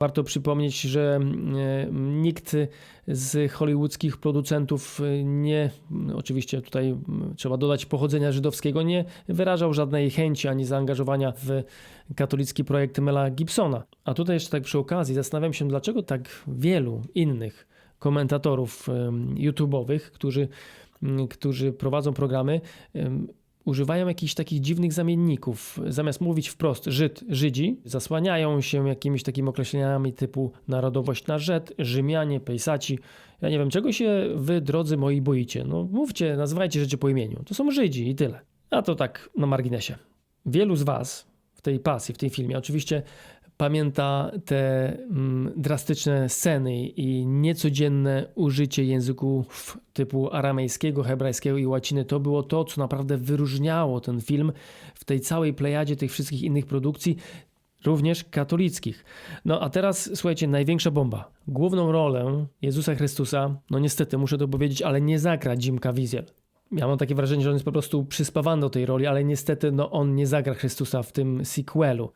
Warto przypomnieć, że e, nikt z hollywoodzkich producentów e, nie, oczywiście tutaj m, trzeba dodać pochodzenia żydowskiego, nie wyrażał żadnej chęci ani zaangażowania w katolicki projekt Mela Gibsona. A tutaj jeszcze tak przy okazji zastanawiam się, dlaczego tak wielu innych komentatorów YouTube'owych, którzy, m, którzy prowadzą programy, używają jakichś takich dziwnych zamienników. Zamiast mówić wprost Żyd, Żydzi, zasłaniają się jakimiś takimi określeniami typu narodowość na Żed, Rzymianie, Pejsaci. Ja nie wiem, czego się wy, drodzy moi, boicie. No mówcie, nazywajcie rzeczy po imieniu. To są Żydzi i tyle. A to tak na marginesie. Wielu z was w tej pasji, w tym filmie, oczywiście pamięta te mm, drastyczne sceny i niecodzienne użycie języków typu aramejskiego, hebrajskiego i łaciny. To było to, co naprawdę wyróżniało ten film w tej całej plejadzie tych wszystkich innych produkcji, również katolickich. No a teraz słuchajcie, największa bomba. Główną rolę Jezusa Chrystusa, no niestety muszę to powiedzieć, ale nie zagra Jim Caviezel. Ja mam takie wrażenie, że on jest po prostu przyspawany do tej roli, ale niestety no, on nie zagra Chrystusa w tym sequelu.